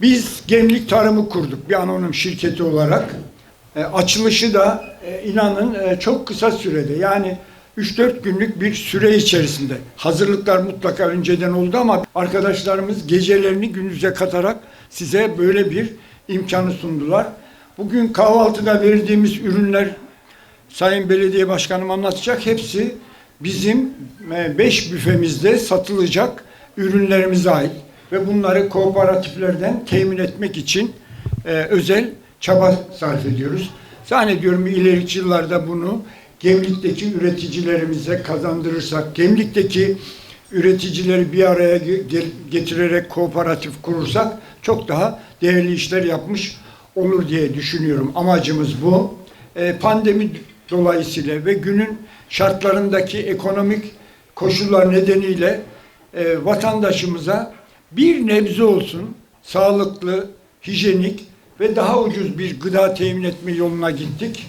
Biz gemlik tarımı kurduk bir anonim şirketi olarak. E, açılışı da e, inanın e, çok kısa sürede yani 3-4 günlük bir süre içerisinde. Hazırlıklar mutlaka önceden oldu ama arkadaşlarımız gecelerini gündüze katarak size böyle bir imkanı sundular. Bugün kahvaltıda verdiğimiz ürünler Sayın Belediye Başkanım anlatacak. Hepsi bizim 5 büfemizde satılacak ürünlerimize ait ve bunları kooperatiflerden temin etmek için e, özel çaba sarf ediyoruz. Zannediyorum ileriki yıllarda bunu Gemlik'teki üreticilerimize kazandırırsak, Gemlik'teki üreticileri bir araya ge- ge- getirerek kooperatif kurursak çok daha değerli işler yapmış olur diye düşünüyorum. Amacımız bu. E, pandemi dolayısıyla ve günün şartlarındaki ekonomik koşullar nedeniyle e, vatandaşımıza bir nebze olsun sağlıklı, hijyenik ve daha ucuz bir gıda temin etme yoluna gittik.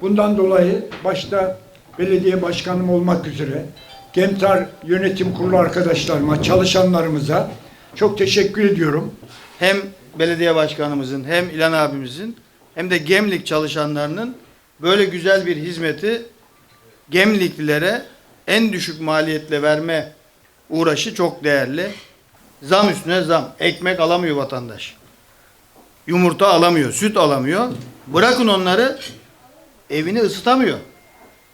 Bundan dolayı başta belediye başkanım olmak üzere Gemtar yönetim kurulu arkadaşlarıma, çalışanlarımıza çok teşekkür ediyorum. hem belediye başkanımızın hem İlhan abimizin hem de Gemlik çalışanlarının böyle güzel bir hizmeti Gemliklilere en düşük maliyetle verme uğraşı çok değerli. Zam üstüne zam. Ekmek alamıyor vatandaş. Yumurta alamıyor, süt alamıyor. Bırakın onları evini ısıtamıyor.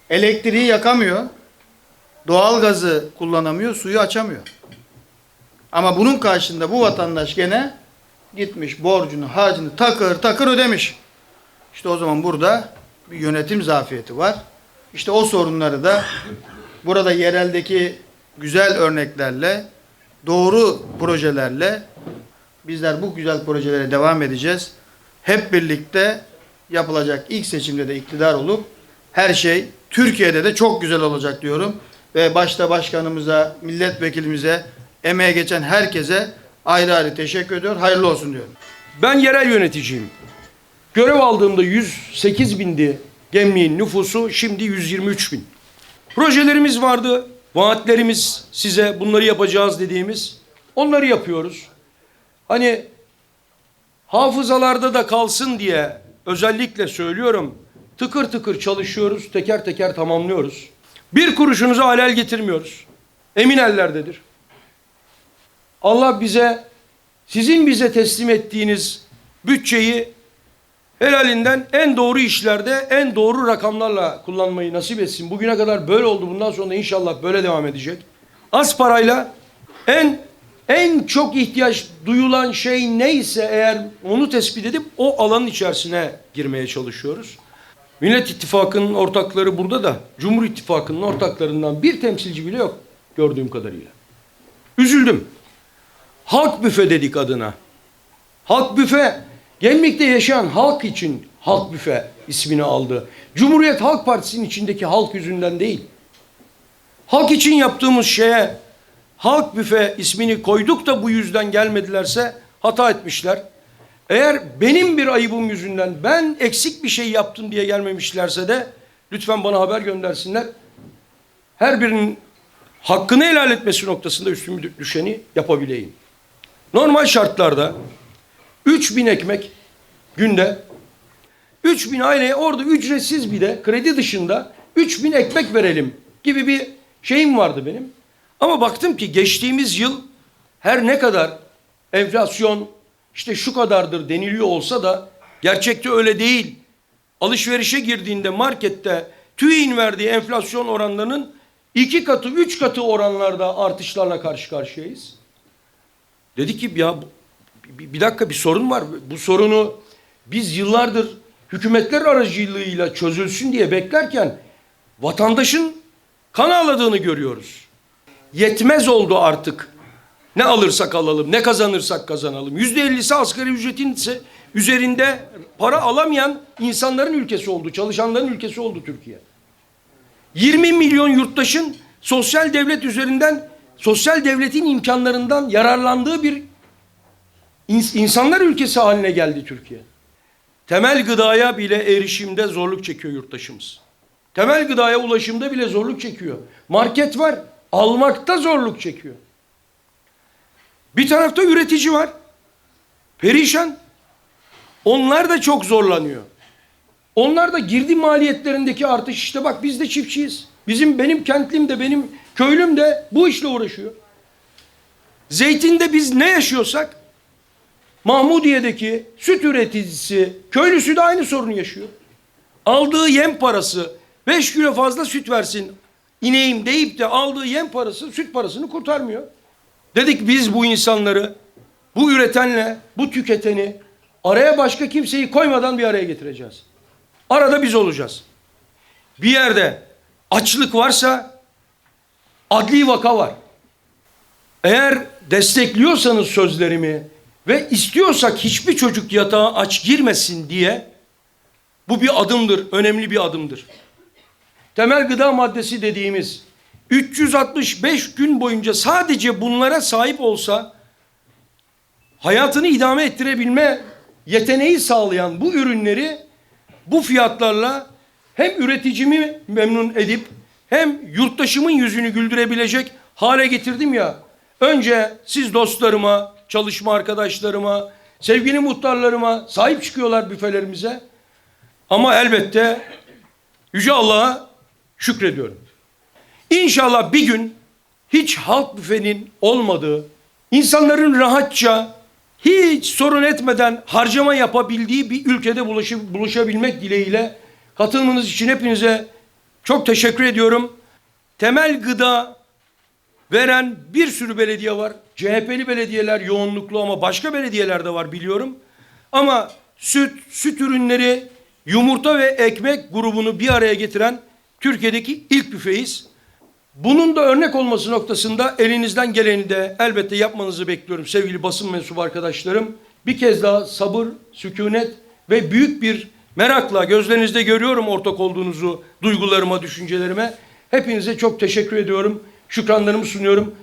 Elektriği yakamıyor. Doğalgazı kullanamıyor, suyu açamıyor. Ama bunun karşında bu vatandaş gene gitmiş borcunu, harcını takır takır ödemiş. İşte o zaman burada bir yönetim zafiyeti var. İşte o sorunları da burada yereldeki güzel örneklerle, doğru projelerle bizler bu güzel projelere devam edeceğiz. Hep birlikte yapılacak ilk seçimde de iktidar olup her şey Türkiye'de de çok güzel olacak diyorum. Ve başta başkanımıza, milletvekilimize, emeğe geçen herkese ayrı ayrı teşekkür ediyor. Hayırlı olsun diyorum. Ben yerel yöneticiyim. Görev aldığımda 108 bindi Gemliğin nüfusu, şimdi 123 bin. Projelerimiz vardı, vaatlerimiz size bunları yapacağız dediğimiz, onları yapıyoruz. Hani hafızalarda da kalsın diye özellikle söylüyorum, tıkır tıkır çalışıyoruz, teker teker tamamlıyoruz. Bir kuruşunuza halel getirmiyoruz. Emin ellerdedir. Allah bize sizin bize teslim ettiğiniz bütçeyi helalinden en doğru işlerde en doğru rakamlarla kullanmayı nasip etsin. Bugüne kadar böyle oldu. Bundan sonra inşallah böyle devam edecek. Az parayla en en çok ihtiyaç duyulan şey neyse eğer onu tespit edip o alanın içerisine girmeye çalışıyoruz. Millet İttifakı'nın ortakları burada da Cumhur İttifakı'nın ortaklarından bir temsilci bile yok gördüğüm kadarıyla. Üzüldüm. Halk büfe dedik adına. Halk büfe, Gemlik'te yaşayan halk için halk büfe ismini aldı. Cumhuriyet Halk Partisi'nin içindeki halk yüzünden değil. Halk için yaptığımız şeye halk büfe ismini koyduk da bu yüzden gelmedilerse hata etmişler. Eğer benim bir ayıbım yüzünden ben eksik bir şey yaptım diye gelmemişlerse de lütfen bana haber göndersinler. Her birinin hakkını helal etmesi noktasında üstüme düşeni yapabileyim. Normal şartlarda 3000 ekmek günde 3000 aileye orada ücretsiz bir de kredi dışında 3000 ekmek verelim gibi bir şeyim vardı benim. Ama baktım ki geçtiğimiz yıl her ne kadar enflasyon işte şu kadardır deniliyor olsa da gerçekte öyle değil. Alışverişe girdiğinde markette TÜİ'nin verdiği enflasyon oranlarının iki katı, üç katı oranlarda artışlarla karşı karşıyayız. Dedi ki ya bir dakika bir sorun var. Bu sorunu biz yıllardır hükümetler aracılığıyla çözülsün diye beklerken vatandaşın kan ağladığını görüyoruz. Yetmez oldu artık. Ne alırsak alalım, ne kazanırsak kazanalım. Yüzde ellisi asgari ücretin ise üzerinde para alamayan insanların ülkesi oldu, çalışanların ülkesi oldu Türkiye. 20 milyon yurttaşın sosyal devlet üzerinden, sosyal devletin imkanlarından yararlandığı bir ins- insanlar ülkesi haline geldi Türkiye. Temel gıdaya bile erişimde zorluk çekiyor yurttaşımız. Temel gıdaya ulaşımda bile zorluk çekiyor. Market var, almakta zorluk çekiyor. Bir tarafta üretici var. Perişan. Onlar da çok zorlanıyor. Onlar da girdi maliyetlerindeki artış işte bak biz de çiftçiyiz. Bizim benim kentlim de benim köylüm de bu işle uğraşıyor. Zeytinde biz ne yaşıyorsak Mahmudiye'deki süt üreticisi, köylüsü de aynı sorunu yaşıyor. Aldığı yem parası 5 kilo fazla süt versin ineğim deyip de aldığı yem parası süt parasını kurtarmıyor. Dedik biz bu insanları bu üretenle bu tüketeni araya başka kimseyi koymadan bir araya getireceğiz. Arada biz olacağız. Bir yerde açlık varsa adli vaka var. Eğer destekliyorsanız sözlerimi ve istiyorsak hiçbir çocuk yatağa aç girmesin diye bu bir adımdır, önemli bir adımdır. Temel gıda maddesi dediğimiz 365 gün boyunca sadece bunlara sahip olsa hayatını idame ettirebilme yeteneği sağlayan bu ürünleri bu fiyatlarla hem üreticimi memnun edip hem yurttaşımın yüzünü güldürebilecek hale getirdim ya. Önce siz dostlarıma, çalışma arkadaşlarıma, sevgili muhtarlarıma sahip çıkıyorlar büfelerimize. Ama elbette Yüce Allah'a şükrediyorum. İnşallah bir gün hiç halk büfenin olmadığı, insanların rahatça, hiç sorun etmeden harcama yapabildiği bir ülkede bulaşıp, buluşabilmek dileğiyle katılmanız için hepinize çok teşekkür ediyorum. Temel gıda veren bir sürü belediye var. CHP'li belediyeler yoğunluklu ama başka belediyeler de var biliyorum. Ama süt, süt ürünleri, yumurta ve ekmek grubunu bir araya getiren Türkiye'deki ilk büfeyiz. Bunun da örnek olması noktasında elinizden geleni de elbette yapmanızı bekliyorum sevgili basın mensubu arkadaşlarım. Bir kez daha sabır, sükunet ve büyük bir merakla gözlerinizde görüyorum ortak olduğunuzu duygularıma, düşüncelerime. Hepinize çok teşekkür ediyorum. Şükranlarımı sunuyorum.